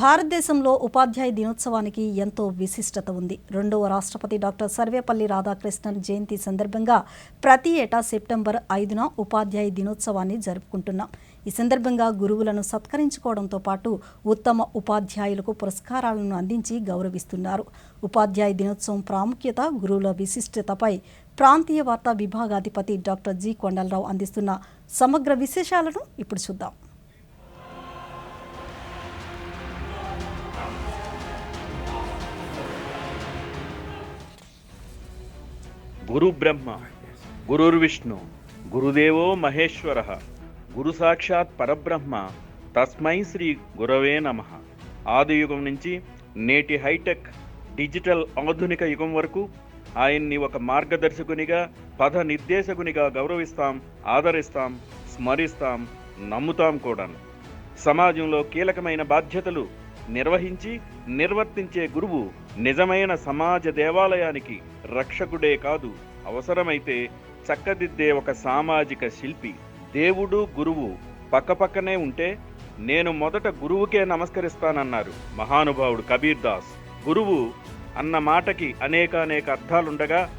భారతదేశంలో ఉపాధ్యాయ దినోత్సవానికి ఎంతో విశిష్టత ఉంది. రెండవ రాష్ట్రపతి డాక్టర్ సర్వేపల్లి రాధాకృష్ణన్ జయంతి సందర్భంగా ప్రతి ఏటా సెప్టెంబర్ ఐదున ఉపాధ్యాయ దినోత్సవాన్ని జరుపుకుంటున్నాం. ఈ సందర్భంగా గురువులను సత్కరించుకోవడంతో పాటు ఉత్తమ ఉపాధ్యాయులకు పురస్కారాలను అందించి గౌరవిస్తున్నారు. ఉపాధ్యాయ దినోత్సవం ప్రాముఖ్యత గురువుల విశిష్టతపై ప్రాంతీయ వార్తా విభాగాధిపతి డాక్టర్ జి కొండలరావు అందిస్తున్న సమగ్ర విశేషాలను ఇప్పుడు చూద్దాం. గురు బ్రహ్మ గురుర్విష్ణు గురుదేవో మహేశ్వర గురు సాక్షాత్ పరబ్రహ్మ తస్మై శ్రీ గురవే నమ. ఆదియుగం నుంచి నేటి హైటెక్ డిజిటల్ ఆధునిక యుగం వరకు ఆయన్ని ఒక మార్గదర్శకునిగా పథ నిర్దేశకునిగా గౌరవిస్తాం ఆదరిస్తాం స్మరిస్తాం నమ్ముతాం కూడాను. సమాజంలో కీలకమైన బాధ్యతలు నిర్వహించి నిర్వర్తించే గురువు నిజమైన సమాజ దేవాలయానికి రక్షకుడే కాదు. అవసరమైతే చక్కదిద్దే ఒక సామాజిక శిల్పి. దేవుడు గురువు పక్కపక్కనే ఉంటే నేను మొదట గురువుకే నమస్కరిస్తానన్నారు మహానుభావుడు కబీర్ దాస్. గురువు అన్న మాటకి అనేకానేక అర్థాలుండగా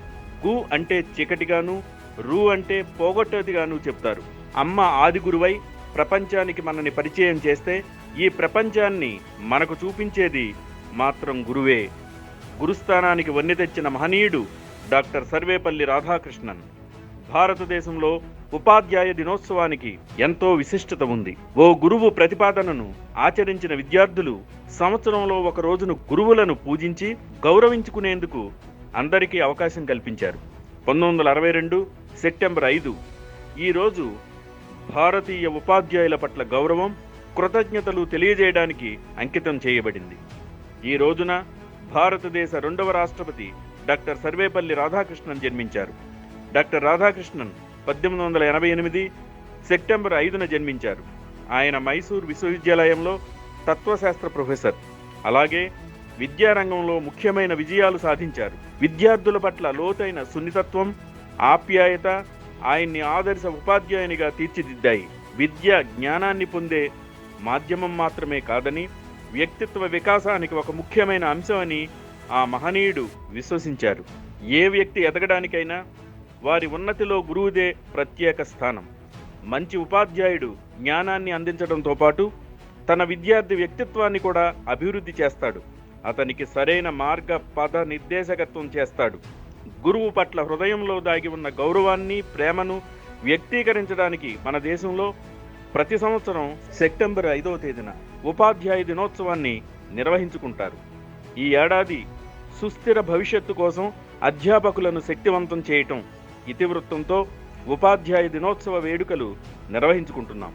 గు అంటే చీకటిగాను రు అంటే పోగొట్టేదిగాను చెప్తారు. అమ్మ ఆది గురువై ప్రపంచానికి మనని పరిచయం చేస్తే ఈ ప్రపంచాన్ని మనకు చూపించేది మాత్రం గురువే. గురుస్థానానికి వన్నె తెచ్చిన మహనీయుడు డాక్టర్ సర్వేపల్లి రాధాకృష్ణన్. భారతదేశంలో ఉపాధ్యాయ దినోత్సవానికి ఎంతో విశిష్టత ఉంది. ఓ గురువు ప్రతిపాదనను ఆచరించిన విద్యార్థులు సంవత్సరంలో ఒక రోజును గురువులను పూజించి గౌరవించుకునేందుకు అందరికీ అవకాశం కల్పించారు. పంతొమ్మిది వందల అరవై రెండు సెప్టెంబర్ ఐదు. ఈరోజు భారతీయ ఉపాధ్యాయుల పట్ల గౌరవం కృతజ్ఞతలు తెలియజేయడానికి అంకితం చేయబడింది. ఈ రోజున భారతదేశ రెండవ రాష్ట్రపతి డాక్టర్ సర్వేపల్లి రాధాకృష్ణన్ జన్మించారు. డాక్టర్ రాధాకృష్ణన్ పద్దెనిమిది వందల ఎనభై ఎనిమిది సెప్టెంబర్ ఐదున జన్మించారు. ఆయన మైసూర్ విశ్వవిద్యాలయంలో తత్వశాస్త్ర ప్రొఫెసర్. అలాగే విద్యారంగంలో ముఖ్యమైన విజయాలు సాధించారు. విద్యార్థుల పట్ల లోతైన సున్నితత్వం ఆప్యాయత ఆయన్ని ఆదర్శ ఉపాధ్యాయునిగా తీర్చిదిద్దాయి. విద్య జ్ఞానాన్ని పొందే మాధ్యమం మాత్రమే కాదని వ్యక్తిత్వ వికాసానికి ఒక ముఖ్యమైన అంశమని ఆ మహనీయుడు విశ్వసించారు. ఏ వ్యక్తి ఎదగడానికైనా వారి ఉన్నతిలో గురువుదే ప్రత్యేక స్థానం. మంచి ఉపాధ్యాయుడు జ్ఞానాన్ని అందించడంతో పాటు తన విద్యార్థి వ్యక్తిత్వాన్ని కూడా అభివృద్ధి చేస్తాడు. అతనికి సరైన మార్గ పద నిర్దేశకత్వం చేస్తాడు. గురువు పట్ల హృదయంలో దాగి ఉన్న గౌరవాన్ని ప్రేమను వ్యక్తీకరించడానికి మన దేశంలో ప్రతి సంవత్సరం సెప్టెంబర్ ఐదవ తేదీన ఉపాధ్యాయ దినోత్సవాన్ని నిర్వహించుకుంటారు. ఈ ఏడాది సుస్థిర భవిష్యత్తు కోసం అధ్యాపకులను శక్తివంతం చేయటం ఇతివృత్తంతో ఉపాధ్యాయ దినోత్సవ వేడుకలు నిర్వహించుకుంటున్నాం.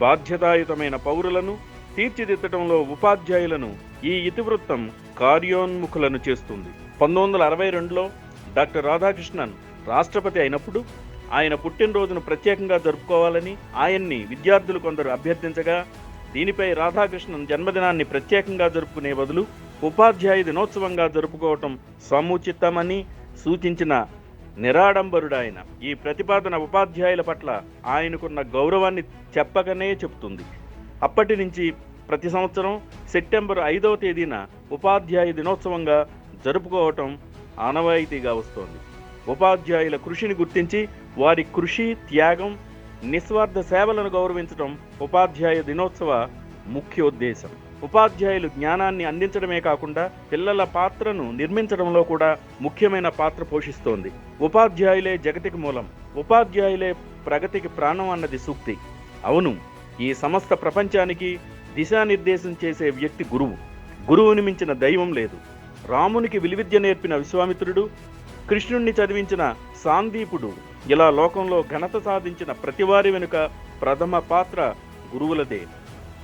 బాధ్యతాయుతమైన పౌరులను తీర్చిదిద్దటంలో ఉపాధ్యాయులను ఈ ఇతివృత్తం కార్యోన్ముఖులను చేస్తుంది. పంతొమ్మిది వందల అరవై రెండులో డాక్టర్ రాధాకృష్ణన్ రాష్ట్రపతి అయినప్పుడు ఆయన పుట్టినరోజును ప్రత్యేకంగా జరుపుకోవాలని ఆయన్ని విద్యార్థులు కొందరు అభ్యర్థించగా దీనిపై రాధాకృష్ణన్ జన్మదినాన్ని ప్రత్యేకంగా జరుపుకునే బదులు ఉపాధ్యాయ దినోత్సవంగా జరుపుకోవటం సముచితమని సూచించిన నిరాడంబరుడాయన. ఈ ప్రతిపాదన ఉపాధ్యాయుల పట్ల ఆయనకున్న గౌరవాన్ని చెప్పకనే చెప్తుంది అప్పటి నుంచి ప్రతి సంవత్సరం సెప్టెంబర్ ఐదవ తేదీన ఉపాధ్యాయ దినోత్సవంగా జరుపుకోవటం ఆనవాయితీగా వస్తోంది. ఉపాధ్యాయుల కృషిని గుర్తించి వారి కృషి త్యాగం నిస్వార్థ సేవలను గౌరవించడం ఉపాధ్యాయ దినోత్సవ ముఖ్యోద్దేశం ఉపాధ్యాయులు జ్ఞానాన్ని అందించడమే కాకుండా పిల్లల పాత్రను నిర్మించడంలో కూడా ముఖ్యమైన పాత్ర పోషిస్తోంది. ఉపాధ్యాయులే జగతికి మూలం ఉపాధ్యాయులే ప్రగతికి ప్రాణం అన్నది సూక్తి. అవును ఈ సమస్త ప్రపంచానికి దిశానిర్దేశం చేసే వ్యక్తి గురువు. గురువుని మించిన దైవం లేదు. రామునికి విలువిద్య నేర్పిన విశ్వామిత్రుడు కృష్ణుణ్ణి చదివించిన సాందీపుడు ఇలా లోకంలో ఘనత సాధించిన ప్రతివారి వెనుక ప్రథమ పాత్ర గురువులదే.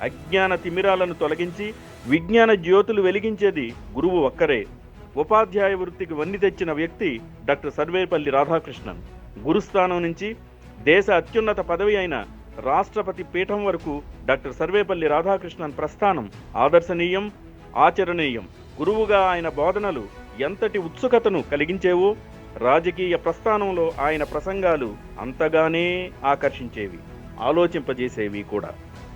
అజ్ఞాన తిమిరాలను తొలగించి విజ్ఞాన జ్యోతులు వెలిగించేది గురువు ఒక్కరే. ఉపాధ్యాయ వృత్తికి వన్ని తెచ్చిన వ్యక్తి డాక్టర్ సర్వేపల్లి రాధాకృష్ణన్. గురుస్థానం నుంచి దేశ అత్యున్నత పదవి అయిన రాష్ట్రపతి పీఠం వరకు డాక్టర్ సర్వేపల్లి రాధాకృష్ణన్ ప్రస్థానం ఆదర్శనీయం ఆచరణీయం. గురువుగా ఆయన బోధనలు ఎంతటి ఉత్సుకతను కలిగించేవో రాజకీయ ప్రస్థానంలో ఆయన ప్రసంగాలు అంతగానే ఆకర్షించేవి ఆలోచింపజేసేవి కూడా.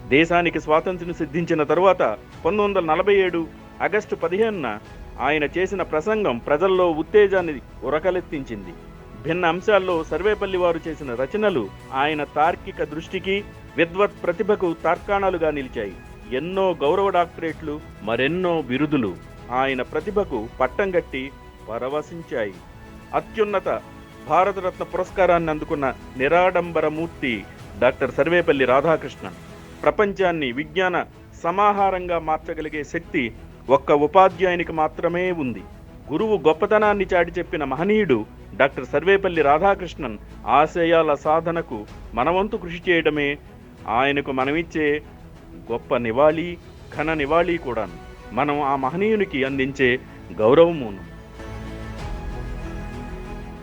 దేశానికి స్వాతంత్ర్యం సిద్ధించిన తరువాత పంతొమ్మిది వందల నలభై ఏడు ఆగస్టు పదిహేనున ఆయన చేసిన ప్రసంగం ప్రజల్లో ఉత్తేజాన్ని ఉరకలెత్తించింది. భిన్న అంశాల్లో సర్వేపల్లి వారు చేసిన రచనలు ఆయన తార్కిక దృష్టికి విద్వత్ ప్రతిభకు తార్కాణాలుగా నిలిచాయి. ఎన్నో గౌరవ డాక్టరేట్లు మరెన్నో బిరుదులు. ఆయన ప్రతిభకు పట్టం కట్టి పరవశించాయి. అత్యున్నత భారతరత్న పురస్కారాన్ని అందుకున్న నిరాడంబరమూర్తి డాక్టర్ సర్వేపల్లి రాధాకృష్ణన్ ప్రపంచాన్ని విజ్ఞాన సమాహారంగా మార్చగలిగే శక్తి ఒక్క ఉపాధ్యాయునికి మాత్రమే ఉంది. గురువు గొప్పతనాన్ని చాటి చెప్పిన మహనీయుడు డాక్టర్ సర్వేపల్లి రాధాకృష్ణన్ ఆశయాల సాధనకు మనవంతు కృషి చేయడమే ఆయనకు మనమిచ్చే గొప్ప నివాళి ఘన నివాళి కూడా మనం ఆ మహనీయునికి అందించే గౌరవమును